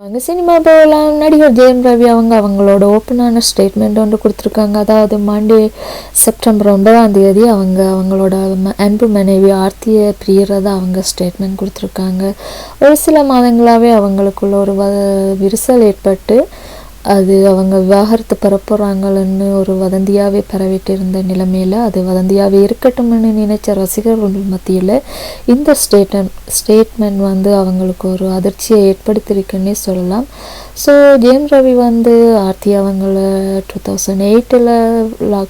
அவங்க சினிமா போகலாம். நடிகர் ஜெயம் ரவி அவங்க அவங்களோட ஓப்பனான ஸ்டேட்மெண்ட் ஒன்று கொடுத்துருக்காங்க. அதாவது மண்டே செப்டம்பர் ஒன்பதாம் தேதி அவங்க அவங்களோட ம- அன்பு மனைவி ஆர்த்தியை பிரியறதா அவங்க ஸ்டேட்மெண்ட் கொடுத்துருக்காங்க. ஒரு சில மாதங்களாகவே அவங்களுக்குள்ள ஒரு வ விரிசல் ஏற்பட்டு அது அவங்க விவாகரத்து பெற ஒரு வதந்தியாகவே பரவிட்டு இருந்த நிலைமையில் அது வதந்தியாகவே இருக்கட்டும்னு நினைச்ச ரசிகர்கள் மத்தியில் இந்த ஸ்டேட்டன் ஸ்டேட்மெண்ட் வந்து அவங்களுக்கு ஒரு அதிர்ச்சியை ஏற்படுத்தியிருக்குன்னே சொல்லலாம். ஸோ ஜெயம் ரவி வந்து ஆர்த்தி அவங்கள டூ தௌசண்ட் எயிட்டில்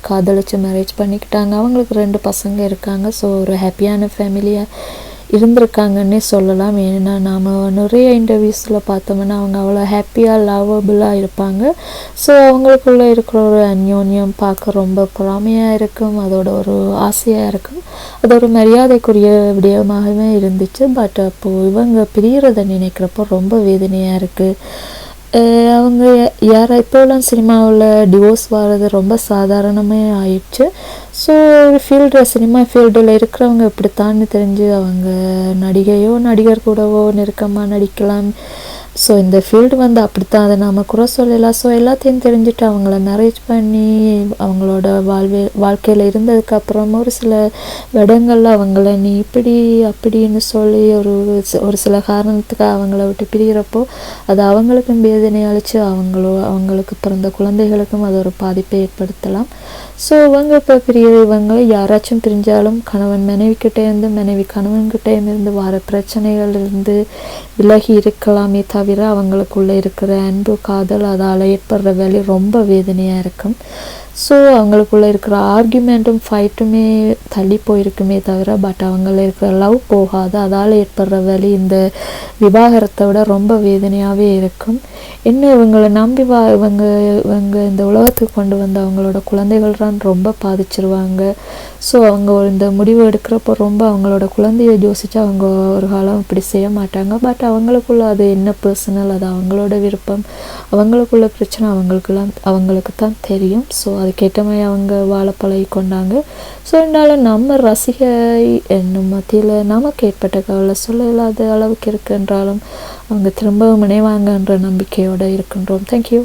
காதலிச்சு மேரேஜ் பண்ணிக்கிட்டாங்க. அவங்களுக்கு ரெண்டு பசங்க இருக்காங்க. ஸோ ஒரு ஹாப்பியான ஃபேமிலியாக இருந்திருக்காங்கன்னே சொல்லலாம். ஏன்னா நாம் நிறைய இன்டர்வியூஸில் பார்த்தோம்னா அவங்க அவ்வளோ ஹாப்பியாக லவபுளாக இருப்பாங்க. ஸோ அவங்களுக்குள்ள இருக்கிற ஒரு அந்யோன்யம் பார்க்க ரொம்ப பொறாமையாக இருக்கும். அதோட ஒரு ஆசையாக இருக்கும். அது ஒரு மரியாதைக்குரிய விடயமாகவே இருந்துச்சு. பட் அப்போது இவங்க பிரியறதை நினைக்கிறப்போ ரொம்ப வேதனையாக இருக்குது அவங்க யார் இப்போலாம் சினிமாவில் டிவோர்ஸ் வர்றது ரொம்ப சாதாரணமே ஆயிடுச்சு. ஸோ ஃபீல்டு சினிமா ஃபீல்டில் இருக்கிறவங்க இப்படித்தான்னு தெரிஞ்சு அவங்க நடிகையோ நடிகர் கூடவோ நெருக்கமாக நடிக்கலாம். ஸோ இந்த ஃபீல்டு வந்து அப்படித்தான். அதை நாம் குறை சொல்லலாம். ஸோ எல்லாத்தையும் தெரிஞ்சுட்டு அவங்கள மேரேஜ் பண்ணி அவங்களோட வாழ்வே வாழ்க்கையில் இருந்ததுக்கப்புறம் ஒரு சில இடங்களில் அவங்கள நீ இப்படி அப்படின்னு சொல்லி ஒரு ஒரு சில காரணத்துக்கு அவங்கள விட்டு பிரிகிறப்போ அது அவங்களுக்கும் வேதனை அளித்து அவங்களோ அவங்களுக்கு பிறந்த குழந்தைகளுக்கும் அது ஒரு பாதிப்பை ஏற்படுத்தலாம். ஸோ இவங்க இப்போ பிரிய இவங்க யாராச்சும் பிரிஞ்சாலும் கணவன் மனைவிக்கிட்டே இருந்து மனைவி கணவன்கிட்டேயும் இருந்து வர பிரச்சனைகள் இருந்து விலகி இருக்கலாமே தவிர தவிர அவங்களுக்குள்ளே இருக்கிற அன்பு காதல் அதால் ஏற்படுற வேலை ரொம்ப வேதனையாக இருக்கும். ஸோ அவங்களுக்குள்ளே இருக்கிற ஆர்குமெண்ட்டும் ஃபைட்டுமே தள்ளி போயிருக்குமே தவிர பட் அவங்கள இருக்கிற லவ் போகாது. அதால் ஏற்படுற வழி இந்த விவாகரத்தை விட ரொம்ப வேதனையாகவே இருக்கும். என்ன இவங்களை நம்பி வா இவங்க இவங்க இந்த உலகத்துக்கு கொண்டு வந்த அவங்களோட குழந்தைகள் தான் ரொம்ப பாதிச்சிருவாங்க. ஸோ அவங்க ஒரு இந்த முடிவு எடுக்கிறப்போ ரொம்ப அவங்களோட குழந்தைய யோசிச்சு அவங்க ஒரு காலம் இப்படி செய்ய மாட்டாங்க. பட் அவங்களுக்குள்ள அது என்ன பர்சனல் அது அவங்களோட விருப்பம். அவங்களுக்குள்ள பிரச்சனை அவங்களுக்குலாம் அவங்களுக்கு தான் தெரியும். ஸோ அதுக்கேற்ற மாதிரி அவங்க வாழ பழகி கொண்டாங்க ஸோ இருந்தாலும் நம்ம ரசிகை என்னும் மத்தியில் நமக்கு ஏற்பட்ட கவலை சொல்ல இல்லாத அளவுக்கு இருக்குன்றாலும் அவங்க திரும்பவும் இணைவாங்கன்ற நன்றியோடு இருக்கின்றோம். தேங்க்யூ